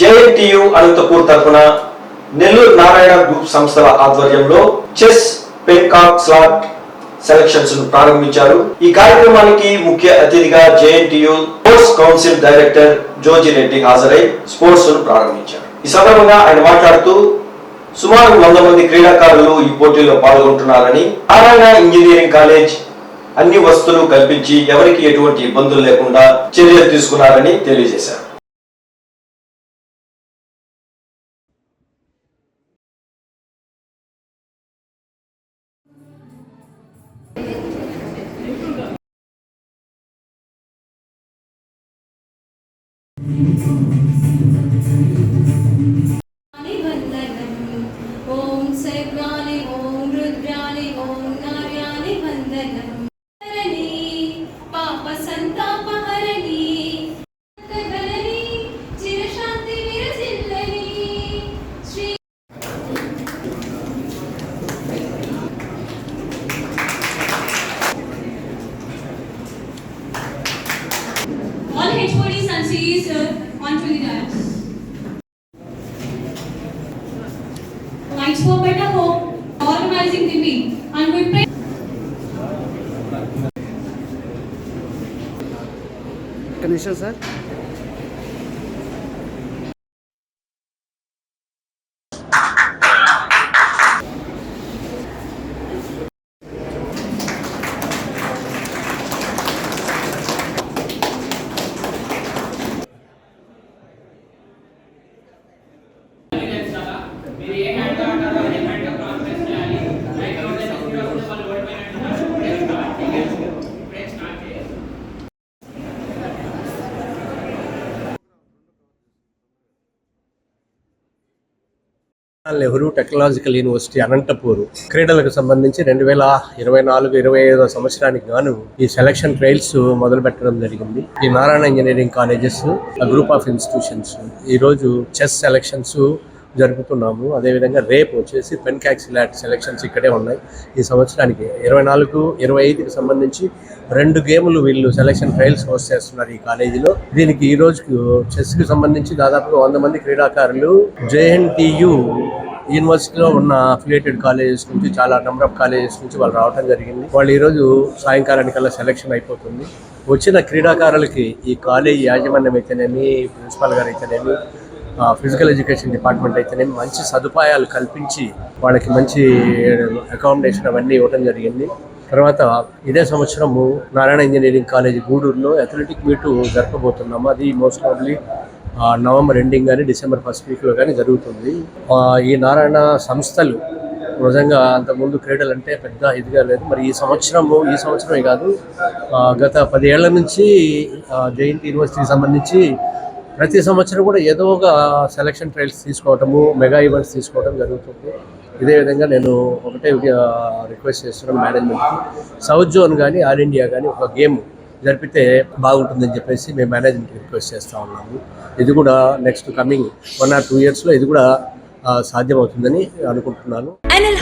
JNTU Anantapur తరఫున Nellore Narayana group సంస్థల ఆధ్వర్యంలో చెస్ పెన్కాక్ స్లాట్ సెలక్షన్స్ను ప్రారంభించారు. ఈ కార్యక్రమానికి ముఖ్య అతిథిగా JNTU sports council director Joji Reddy హాజరై స్పోర్ట్స్ను ప్రారంభించారు. ఈ సందర్భంగా ఆయన మాట్లాడుతూ సుమారు వంద మంది క్రీడాకారులు ఈ పోటీలో పాల్గొంటున్నారని నారాయణ ఇంజనీరింగ్ కాలేజ్ అన్ని వస్తువులు కల్పించి ఎవరికి ఎటువంటి ఇబ్బందులు లేకుండా చర్యలు తీసుకున్నారని తెలియజేశారు. ॐ सर्वाणि ॐ रुद्राणि ॐ नार्याणि वन्दनम् हरणी All HODs and CEs uh, onto the dais. Nights for better hope, organizing the week, and we pray. Connection, sir. Nehru technological university Anantapur క్రీడలకు సంబంధించి రెండు వేల ఇరవై నాలుగు ఇరవై ఐదో సంవత్సరానికి గాను ఈ సెలక్షన్ ట్రయల్స్ మొదలు పెట్టడం జరిగింది. ఈ Narayana engineering colleges group of institutions ఈ రోజు చెస్ సెలక్షన్స్ జరుపుతున్నాము. అదేవిధంగా రేపు వచ్చేసి పెన్కాక్స్ ల్యాట్ సెలక్షన్స్ ఇక్కడే ఉన్నాయి. ఈ సంవత్సరానికి ఇరవై నాలుగు ఇరవై ఐదుకి సంబంధించి రెండు గేములు వీళ్ళు సెలెక్షన్ ట్రయల్స్ హోస్ట్ చేస్తున్నారు ఈ కాలేజీలో. దీనికి ఈ రోజుకు చెస్కి సంబంధించి దాదాపుగా వంద మంది క్రీడాకారులు జేఎన్టీయు యూనివర్సిటీలో ఉన్న అఫిలియేటెడ్ కాలేజెస్ నుంచి చాలా నెంబర్ ఆఫ్ కాలేజెస్ నుంచి వాళ్ళు రావడం జరిగింది. వాళ్ళు ఈరోజు సాయంకాలానికల్లా సెలెక్షన్ అయిపోతుంది. వచ్చిన క్రీడాకారులకి ఈ కాలేజీ యాజమాన్యం అయితేనేమి ప్రిన్సిపాల్ గారు అయితేనేమి ఫిజికల్ ఎడ్యుకేషన్ డిపార్ట్మెంట్ అయితేనే మంచి సదుపాయాలు కల్పించి వాళ్ళకి మంచి అకామిడేషన్ అవన్నీ ఇవ్వడం జరిగింది. తర్వాత ఇదే సంవత్సరము నారాయణ ఇంజనీరింగ్ కాలేజ్ గూడూరులో అథ్లెటిక్ మీటు జరపబోతున్నాము. అది మోస్ట్ ప్రాబ్లీ నవంబర్ ఎండింగ్ కానీ డిసెంబర్ ఫస్ట్ వీక్లో కానీ జరుగుతుంది. ఈ నారాయణ సంస్థలు నిజంగా అంతకుముందు క్రీడలు అంటే పెద్ద ఇదిగా లేదు. మరి ఈ సంవత్సరము ఈ సంవత్సరమే కాదు గత పదేళ్ళ నుంచి జయంతి యూనివర్సిటీకి సంబంధించి ప్రతి సంవత్సరం కూడా ఏదో ఒక సెలక్షన్ ట్రయల్స్ తీసుకోవటము మెగా ఈవెంట్స్ తీసుకోవడం జరుగుతుంది. ఇదే విధంగా నేను ఒకటే రిక్వెస్ట్ చేస్తున్నాను మేనేజ్మెంట్కి సౌత్ జోన్ కానీ ఆల్ ఇండియా కానీ ఒక గేమ్ జరిపితే బాగుంటుందని చెప్పేసి మేము మేనేజ్మెంట్ రిక్వెస్ట్ చేస్తూ ఉన్నాము. ఇది కూడా next coming one or two ఇయర్స్లో ఇది కూడా సాధ్యమవుతుందని అనుకుంటున్నాను.